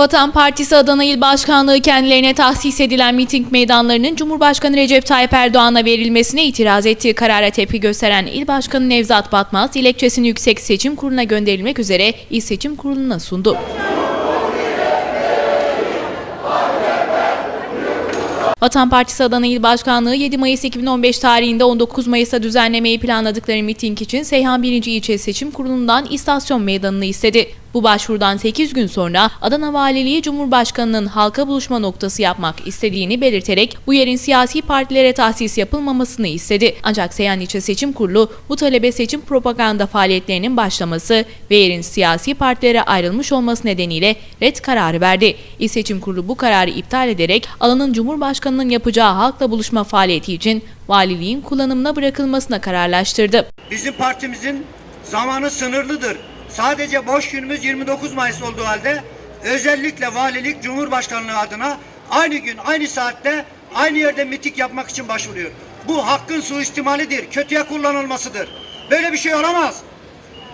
Vatan Partisi Adana İl Başkanlığı kendilerine tahsis edilen miting meydanlarının Cumhurbaşkanı Recep Tayyip Erdoğan'a verilmesine itiraz ettiği karara tepki gösteren İl Başkanı Nevzat Batmaz, dilekçesini Yüksek Seçim Kurulu'na gönderilmek üzere İl Seçim Kurulu'na sundu. Vatan Partisi Adana İl Başkanlığı 7 Mayıs 2015 tarihinde 19 Mayıs'ta düzenlemeyi planladıkları miting için Seyhan 1. İlçe Seçim Kurulu'ndan istasyon meydanını istedi. Bu başvurudan 8 gün sonra Adana Valiliği Cumhurbaşkanı'nın halka buluşma noktası yapmak istediğini belirterek bu yerin siyasi partilere tahsis yapılmamasını istedi. Ancak Seyhan İlçe Seçim Kurulu bu talebe seçim propaganda faaliyetlerinin başlaması ve yerin siyasi partilere ayrılmış olması nedeniyle red kararı verdi. İl Seçim Kurulu bu kararı iptal ederek alanın Cumhurbaşkanı'nın yapacağı halkla buluşma faaliyeti için valiliğin kullanımına bırakılmasına kararlaştırdı. Bizim partimizin zamanı sınırlıdır. Sadece boş günümüz 29 Mayıs olduğu halde özellikle valilik Cumhurbaşkanlığı adına aynı gün aynı saatte aynı yerde miting yapmak için başvuruyor. Bu hakkın suistimalidir, kötüye kullanılmasıdır. Böyle bir şey olamaz.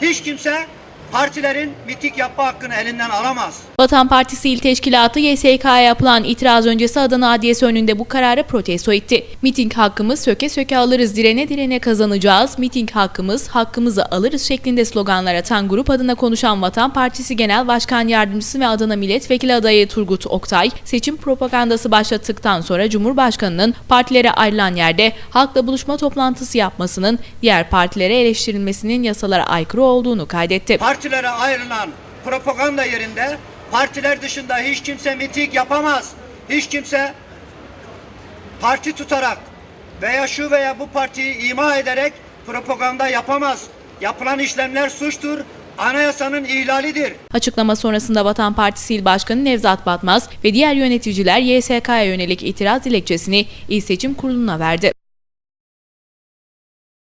Hiç kimse partilerin miting yapma hakkını elinden alamaz. Vatan Partisi İl Teşkilatı YSK'ya yapılan itiraz öncesi Adana Adliyesi önünde bu kararı protesto etti. Miting hakkımız söke söke alırız, direne direne kazanacağız, miting hakkımız, hakkımızı alırız şeklinde sloganlar atan grup adına konuşan Vatan Partisi Genel Başkan Yardımcısı ve Adana Milletvekili adayı Turgut Oktay, seçim propagandası başlattıktan sonra Cumhurbaşkanı'nın partilere ayrılan yerde halkla buluşma toplantısı yapmasının diğer partilere eleştirilmesinin yasalara aykırı olduğunu kaydetti. Partilere ayrılan propaganda yerinde partiler dışında hiç kimse miting yapamaz. Hiç kimse parti tutarak veya şu veya bu partiyi ima ederek propaganda yapamaz. Yapılan işlemler suçtur. Anayasanın ihlalidir. Açıklama sonrasında Vatan Partisi İl Başkanı Nevzat Batmaz ve diğer yöneticiler YSK'ya yönelik itiraz dilekçesini İl Seçim Kurulu'na verdi.